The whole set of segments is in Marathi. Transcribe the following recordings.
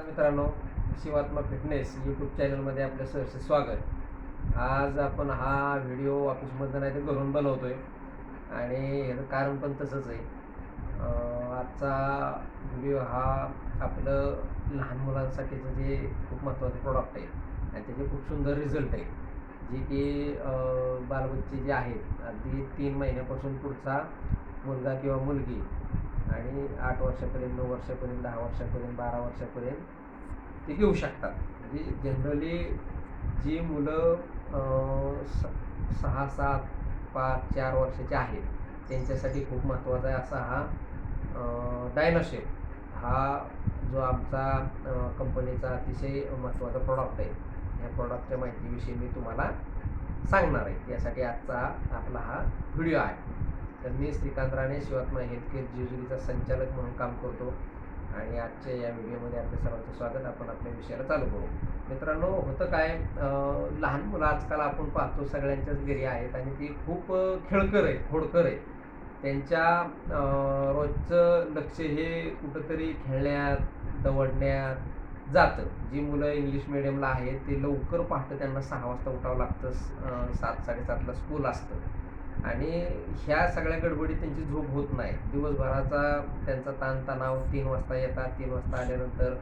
नमस्कार मित्रांनो शिवात्मा फिटनेस यूट्यूब चॅनलमध्ये आपलं सहर्ष स्वागत. आज आपण हा व्हिडिओ ऑफिसमधनं नाही तर घरून आहे आणि ह्याचं कारण पण तसंच आहे. आजचा व्हिडिओ हा आपलं लहान मुलांसाठीचं जे खूप महत्त्वाचं प्रॉडक्ट आहे आणि त्याचे खूप सुंदर रिझल्ट आहे. जे की बालबच्चे जे आहेत अगदी तीन महिन्यापासून पुढचा मुलगा किंवा मुलगी आणि आठ वर्षापर्यंत नऊ वर्षापर्यंत दहा वर्षापर्यंत बारा वर्षापर्यंत ते घेऊ शकतात. म्हणजे जनरली जी मुलं स- सहा सात पाच चार वर्षाचे आहेत त्यांच्यासाठी खूप महत्त्वाचा आहे असा हा डायनोशेप हा जो आमचा कंपनीचा अतिशय महत्त्वाचा प्रॉडक्ट आहे. या प्रॉडक्टच्या माहितीविषयी मी तुम्हाला सांगणार आहे. यासाठी आजचा आपला हा व्हिडिओ आहे. तर मी श्रीकांत राणे शिवात्मा हेल्थकेअर जेजुरीचा संचालक म्हणून काम करतो. आणि आजच्या या व्हिडिओमध्ये आपल्या सर्वांचं स्वागत. आपण आपल्या विषयाला चालू करू. मित्रांनो होतं काय? लहान मुलं आजकाल आपण पाहतो सगळ्यांच्याच घरी आहेत आणि ती खूप खेळकर आहेत खोडकर आहेत. त्यांच्या रोजचं लक्ष हे कुठंतरी खेळण्यात दवडण्यात जातं. जी मुलं इंग्लिश मिडियमला आहेत ते लवकर पाहतं त्यांना सहा वाजता उठावं लागतं. सात साडेसातला स्कूल असतं. आणि ह्या सगळ्या गडबडीत त्यांची झोप होत नाही. दिवसभराचा त्यांचा ताणतणाव तीन वाजता येतात तीन वाजता आल्यानंतर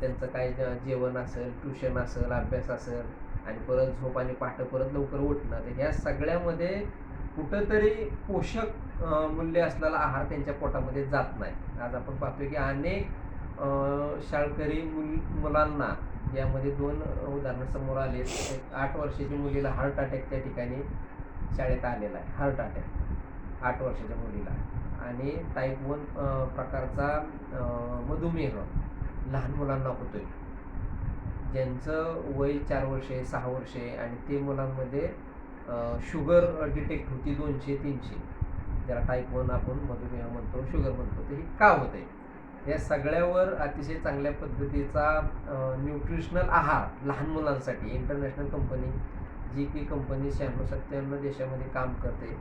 त्यांचं काय जेवण असेल ट्युशन असेल अभ्यास असेल आणि परत झोप आणि पाठं परत लवकर उठणं तर ह्या सगळ्यामध्ये कुठंतरी पोषक मूल्य असलेला आहार त्यांच्या पोटामध्ये जात नाही. आज आपण पाहतोय की अनेक शाळकरी मुल मुलांना यामध्ये दोन उदाहरणं समोर आले आठ वर्षाची मुलीला हार्ट अटॅक त्या ठिकाणी शाळेत आलेला आहे. Heart attack. आठ वर्षाच्या मुलीला आणि टाईप वन प्रकारचा मधुमेह लहान मुलांना होतोय. ज्यांचं वय चार वर्षे सहा वर्षे आणि ते मुलांमध्ये शुगर डिटेक्ट होती दोनशे तीनशे. ज्याला टाईप वन आपण मधुमेह म्हणतो शुगर म्हणतो ते हे का होत आहे या सगळ्यावर अतिशय चांगल्या पद्धतीचा न्यूट्रिशनल आहार लहान मुलांसाठी इंटरनॅशनल कंपनी जी की कंपनी शहाण्णव सत्त्याण्णव देशामध्ये काम करते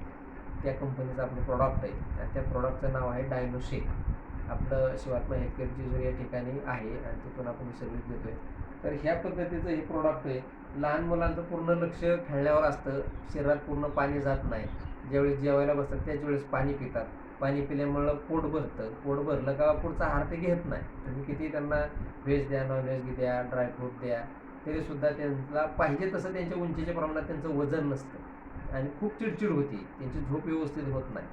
त्या कंपनीचं आपलं प्रॉडक्ट आहे. आणि त्या प्रॉडक्टचं नाव आहे डायनोशेक आपलं शिवात्मा हेल्थकेअर जेजुरी या ठिकाणी आहे आणि तिथून आपण सर्व्हिस देतो आहे तर ह्या पद्धतीचं हे प्रॉडक्ट आहे. लहान मुलांचं पूर्ण लक्ष खेळण्यावर असतं. शरीरात पूर्ण पाणी जात नाही. ज्यावेळेस जेवायला बसतात त्याच वेळेस पाणी पितात. पाणी पिल्यामुळं पोट भरतं. पोट भरलं का पुढचा आहार ते घेत नाही. तुम्ही किती त्यांना व्हेज द्या नॉन व्हेज द्या ड्रायफ्रूट द्या तरीसुद्धा त्यांना पाहिजे तसं त्यांच्या उंचीच्या प्रमाणात त्यांचं वजन नसतं. आणि खूप चिडचिड होती. त्यांची झोप व्यवस्थित होत नाही.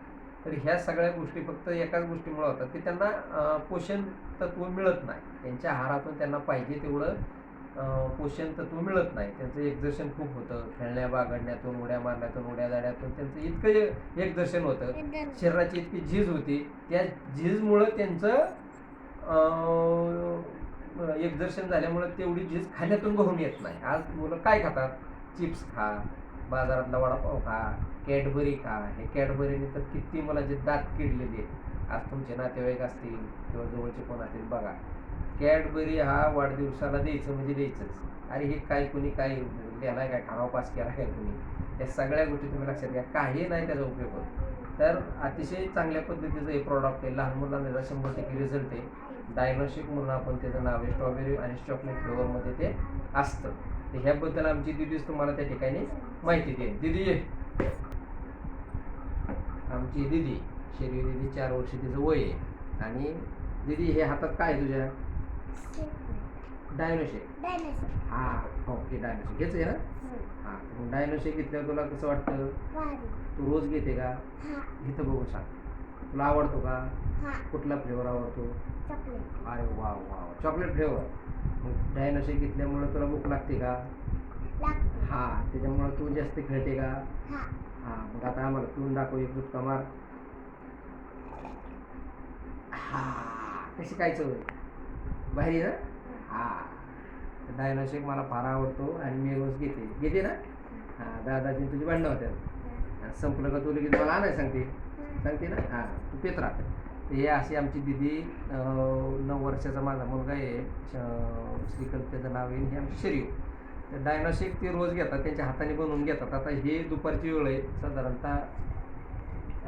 तर ह्या सगळ्या गोष्टी फक्त एकाच गोष्टीमुळे होतात की त्यांना पोषण तत्व मिळत नाही. त्यांच्या आहारातून त्यांना पाहिजे तेवढं पोषण तत्व मिळत नाही. त्यांचं एक्झर्शन खूप होतं. खेळण्या बागडण्यातून उड्या मारण्यातून उड्या जाण्यातून त्यांचं इतकं एक्झर्शन होतं शरीराची इतकी झीज होती. त्या झीजमुळं त्यांचं एक्झर्शन झाल्यामुळं तेवढी झीज खाण्यातून भरून येत नाही. आज मुलं काय खातात? चिप्स खा बाजारातला वडापाव खा कॅडबरी खा. हे कॅडबरीने तर किती मला जे दात किडलेले आहेत आज तुमचे नातेवाईक असतील किंवा जवळचे कोण असतील बघा. कॅडबरी हा वाढदिवसाला द्यायचं म्हणजे द्यायचंच. अरे हे काय कुणी काय द्यायला काय? ठराव पास केला काय कुणी? या सगळ्या गोष्टी तुम्ही लक्षात घ्या. काही नाही त्याचा उपयोग होतो. तर अतिशय चांगल्या पद्धतीचं हे प्रॉडक्ट आहे. लहान मुलांना त्याचा शंभर टक्के रिझल्ट आहे. डायनोशिक म्हणून आपण त्याचं नाव आहे स्ट्रॉबेरी आणि चॉकलेट फ्लेवरमध्ये ते असतं. तर ह्याबद्दल आमची दिदीच तुम्हाला त्या ठिकाणी माहिती देईल. दिदी ये. आमची दिदी शेरवी दिदी चार वर्ष तिचं वय आहे. आणि दिदी हे हातात काय आहे तुझ्या? डायनोशेक हा ओके डायनोशेक आहे ना हा मग डायनोशेक घेतल्यावर तुला कसं वाटतं? तू रोज घेते का? इथं बघू सांग. तुला आवडतो का? कुठला फ्लेवर आवडतो? अरे वा वा चॉकलेट फ्लेवर मग डायनोशेक घेतल्यामुळं तुला भूक लागते का? हा त्याच्यामुळं तू जास्त खेळते का? हा. मग आता आम्हाला पिऊन दाखव एक झुटका मार. हा कशी काय चव आहे भारी ना? हा. तर मला फार आवडतो आणि मी रोज घेते. घेते ना? हा दादाची तुझी भांडणं होत्या संपलं का तू लगेच मला आणाय सांगते? सांगते ना? हां तू पेत राहते तर हे अशी आमची दिदी नऊ वर्षाचा माझा मुलगा आहे. अं, श्रीकांत त्याचं नाव आहे आणि हे आमची शरीर. तर डायनॉशिक ते रोज घेतात त्यांच्या हाताने बनवून घेतात. आता हे दुपारची वेळ आहे. साधारणतः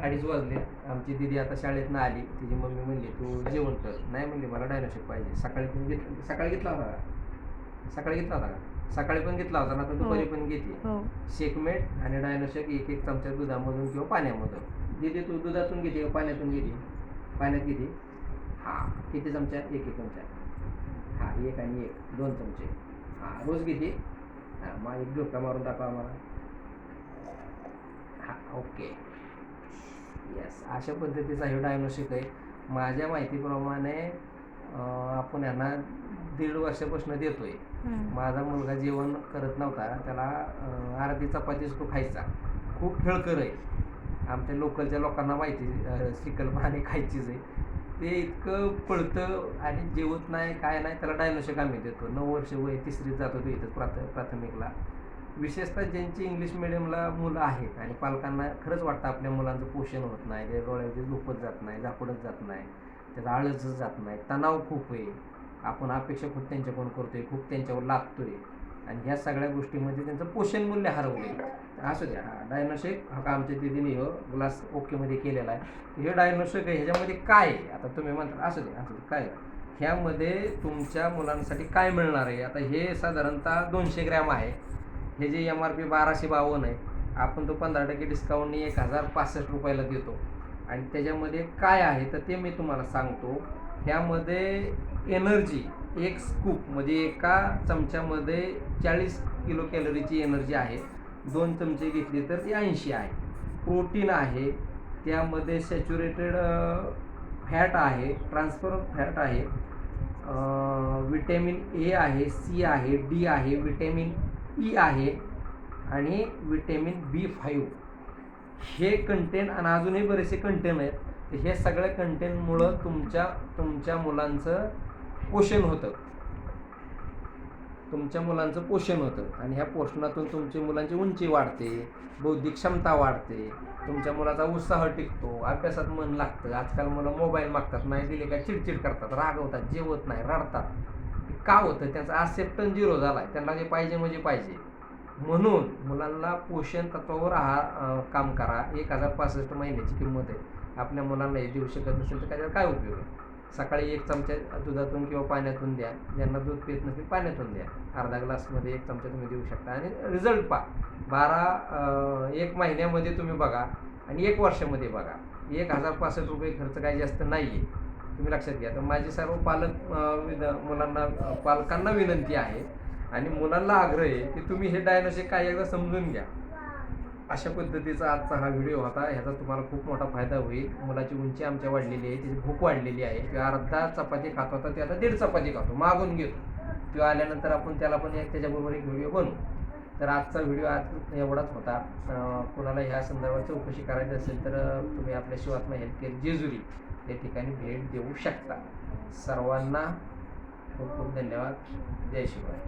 अडीच वाजले. आमची दिदी आता शाळेतनं आली. तिची मम्मी म्हणली तू जेवण कर नाही म्हणली मला डायनोशेक पाहिजे. सकाळी पण घेत सकाळी घेतला होता का? सकाळी घेतला होता का? सकाळी पण घेतला होता ना तर दुपारी पण घेते हो. शेकमेट आणि डायनोशेक एक एक चमचा दुधामधून किंवा पाण्यामधून. दिदी तू दुधातून घेते का पाण्यातून घेते? पाण्यात घेते. हा किती चमचा? एक एक चमचा. हा एक आणि एक दोन चमचे. हा रोज घेते? हा मग एक झोका मारून दाखवा आम्हाला. हा ओके. येस अशा पद्धतीचा हे डायग्नोस्टिक आहे. माझ्या माहितीप्रमाणे आपण यांना दीड वर्षापासून देतोय. माझा मुलगा जेवण करत नव्हता. त्याला अर्धी चपातीच तो खायचा. खूप खेळकर आहे. आमच्या लोकलच्या लोकांना माहिती अं, श्रीकल्पना खायचीच आहे. ते इतकं पळतं आणि जेवत नाही काय नाही त्याला डायनोशेक आम्ही देतो. नऊ वर्ष वय तिसरीत जातो तो इथं प्राथ प्राथमिकला. विशेषतः ज्यांची इंग्लिश मिडियमला मुलं आहेत आणि पालकांना खरंच वाटतं आपल्या मुलांचं पोषण होत नाही ते डोळ्याचे झोपत जात नाही झापडत जात नाही त्याचा आळसच जात नाही तणाव खूप आहे. आपण अपेक्षा खूप त्यांच्याकडून करतोय खूप त्यांच्यावर लागतोय. आणि ह्या सगळ्या गोष्टीमध्ये त्यांचं पोषण मूल्य हरवले असू द्या हा डायनोशेक हा का आमच्या दिदीने हो ग्लास ओकेमध्ये केलेला आहे. हे डायनोशेक आहे ह्याच्यामध्ये काय आहे? आता तुम्ही म्हणता असू द्या असू द्या काय? ह्यामध्ये तुमच्या मुलांसाठी काय मिळणार आहे? आता हे साधारणतः दोनशे ग्रॅम आहे. हे जे एम आर पी बाराशे बावन्न आहे आपण तो पंधरा टक्के डिस्काउंटने एक हजार पासष्ट रुपयाला देतो. आणि त्याच्यामध्ये काय आहे तर ते मी तुम्हाला सांगतो. ह्यामध्ये एनर्जी एक स्कूप म्हणजे एका चमच्यामध्ये चाळीस किलो कॅलरीची एनर्जी आहे. दोन चमचे घेतली तर ती ऐंशी आहे. प्रोटीन आहे. त्यामध्ये सॅच्युरेटेड फॅट आहे. ट्रान्सफर फॅट आहे. विटॅमिन ए आहे सी आहे डी आहे विटॅमिन ई आहे आणि विटॅमिन बी फाईव्ह हे कंटेंट आणि अजूनही बरेचसे कंटेंट आहेत. तर हे सगळ्या कंटेंटमुळं तुमच्या तुमच्या मुलांचं पोषण होतं. तुमच्या मुलांचं पोषण होतं. आणि ह्या पोषणातून तुमच्या मुलांची उंची वाढते बौद्धिक क्षमता वाढते तुमच्या मुलाचा उत्साह टिकतो अभ्यासात मन लागतं. आजकाल मुलं मोबाईल मागतात नाही दिले का चिडचिड करतात रागवतात जेवत नाही रडतात. का होतं? त्यांचा ॲक्सेप्टन्स झिरो झाला आहे त्यांना जे पाहिजे म्हणजे पाहिजे. म्हणून मुलांना पोषण तत्वावर आहार काम करा. एक हजार पासष्ट महिन्याची किंमत आहे. आपल्या मुलांना हे देऊ शकत नसेल तर त्याच्यात काय उपयोग आहे? सकाळी एक चमचा दुधातून किंवा पाण्यातून द्या. ज्यांना दूध पित नसेल पाण्यातून द्या. अर्धा ग्लासमध्ये एक चमचा तुम्ही देऊ शकता. आणि रिझल्ट पा बारा एक महिन्यामध्ये तुम्ही बघा आणि एक वर्षामध्ये बघा. एक हजार पासष्ट रुपये खर्च काही जास्त नाही आहे तुम्ही लक्षात घ्या. तर माझे सर्व पालक मुलांना पालकांना विनंती आहे आणि मुलांना आग्रह आहे की तुम्ही हे डायनोसे काय एकदा समजून घ्या. अशा पद्धतीचा आजचा हा व्हिडिओ होता. ह्याचा तुम्हाला खूप मोठा फायदा होईल. मुलाची उंची आमच्या वाढलेली आहे त्याची भूक वाढलेली आहे. किंवा अर्धा चपाती खात होता ते आता दीड चपाती खातो. मागून घेतो. किंवा आल्यानंतर आपण त्याला पण एक त्याच्याबरोबर एक व्हिडिओ बनवू. तर आजचा व्हिडिओ आज एवढाच होता. कुणाला ह्या संदर्भात चौकशी करायची असेल तर तुम्ही आपल्या शिवात्मा हेल्थकेअर जेजुरी या ठिकाणी भेट देऊ शकता. सर्वांना खूप खूप धन्यवाद. जय शिवाय